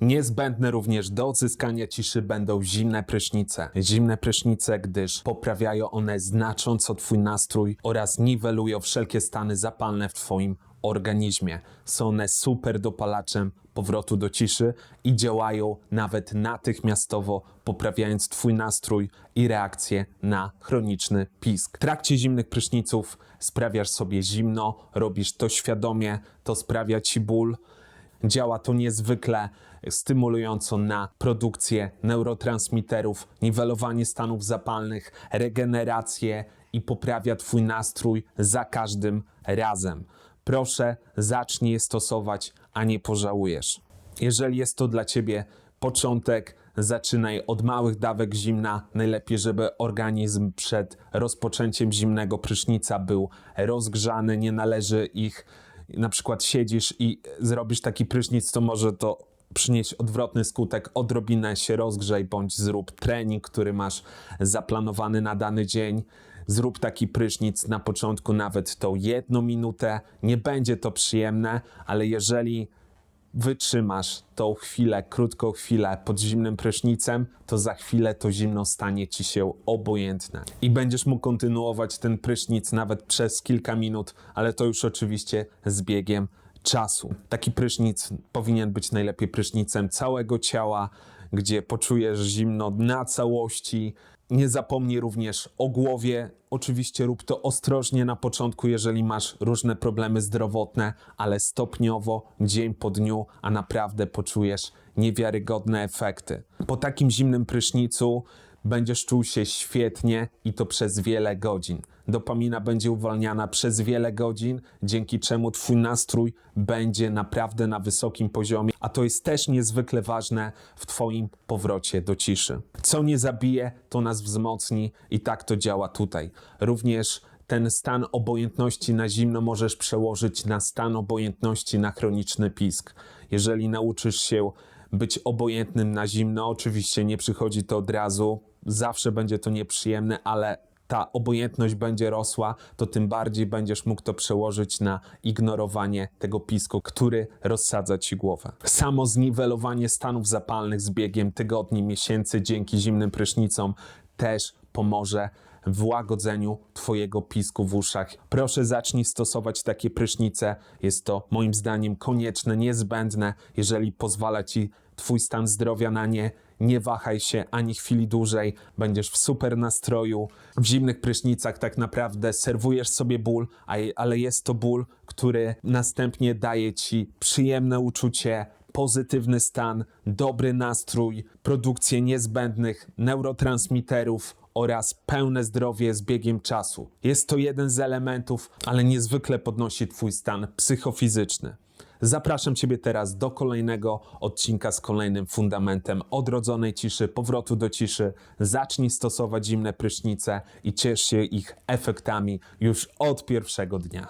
Niezbędne również do odzyskania ciszy będą zimne prysznice. Zimne prysznice, gdyż poprawiają one znacząco Twój nastrój oraz niwelują wszelkie stany zapalne w Twoim organizmie. Są one super dopalaczem powrotu do ciszy i działają nawet natychmiastowo, poprawiając Twój nastrój i reakcję na chroniczny pisk. W trakcie zimnych pryszniców sprawiasz sobie zimno, robisz to świadomie, to sprawia Ci ból. Działa to niezwykle stymulująco na produkcję neurotransmiterów, niwelowanie stanów zapalnych, regenerację i poprawia Twój nastrój za każdym razem. Proszę, zacznij je stosować, a nie pożałujesz. Jeżeli jest to dla Ciebie początek, zaczynaj od małych dawek zimna. Najlepiej, żeby organizm przed rozpoczęciem zimnego prysznica był rozgrzany, nie należy ich na przykład siedzisz i zrobisz taki prysznic, to może to przynieść odwrotny skutek. Odrobinę się rozgrzej bądź zrób trening, który masz zaplanowany na dany dzień. Zrób taki prysznic na początku, nawet tą jedną minutę. Nie będzie to przyjemne, ale jeżeli wytrzymasz tą chwilę, krótką chwilę pod zimnym prysznicem, to za chwilę to zimno stanie ci się obojętne. I będziesz mógł kontynuować ten prysznic nawet przez kilka minut, ale to już oczywiście z biegiem czasu. Taki prysznic powinien być najlepiej prysznicem całego ciała, gdzie poczujesz zimno na całości. Nie zapomnij również o głowie. Oczywiście rób to ostrożnie na początku, jeżeli masz różne problemy zdrowotne, ale stopniowo, dzień po dniu, a naprawdę poczujesz niewiarygodne efekty. Po takim zimnym prysznicu będziesz czuł się świetnie i to przez wiele godzin. Dopamina będzie uwalniana przez wiele godzin, dzięki czemu Twój nastrój będzie naprawdę na wysokim poziomie, a to jest też niezwykle ważne w Twoim powrocie do ciszy. Co nie zabije, to nas wzmocni i tak to działa tutaj. Również ten stan obojętności na zimno możesz przełożyć na stan obojętności na chroniczny pisk. Jeżeli nauczysz się być obojętnym na zimno, oczywiście nie przychodzi to od razu, zawsze będzie to nieprzyjemne, ale ta obojętność będzie rosła, to tym bardziej będziesz mógł to przełożyć na ignorowanie tego pisku, który rozsadza ci głowę. Samo zniwelowanie stanów zapalnych z biegiem tygodni, miesięcy dzięki zimnym prysznicom też pomoże w łagodzeniu Twojego pisku w uszach. Proszę zacznij stosować takie prysznice. Jest to moim zdaniem konieczne, niezbędne, jeżeli pozwala Ci Twój stan zdrowia na nie. Nie wahaj się ani chwili dłużej, będziesz w super nastroju. W zimnych prysznicach tak naprawdę serwujesz sobie ból, ale jest to ból, który następnie daje ci przyjemne uczucie, pozytywny stan, dobry nastrój, produkcję niezbędnych neurotransmiterów oraz pełne zdrowie z biegiem czasu. Jest to jeden z elementów, ale niezwykle podnosi Twój stan psychofizyczny. Zapraszam Ciebie teraz do kolejnego odcinka z kolejnym fundamentem odrodzonej ciszy, powrotu do ciszy. Zacznij stosować zimne prysznice i ciesz się ich efektami już od pierwszego dnia.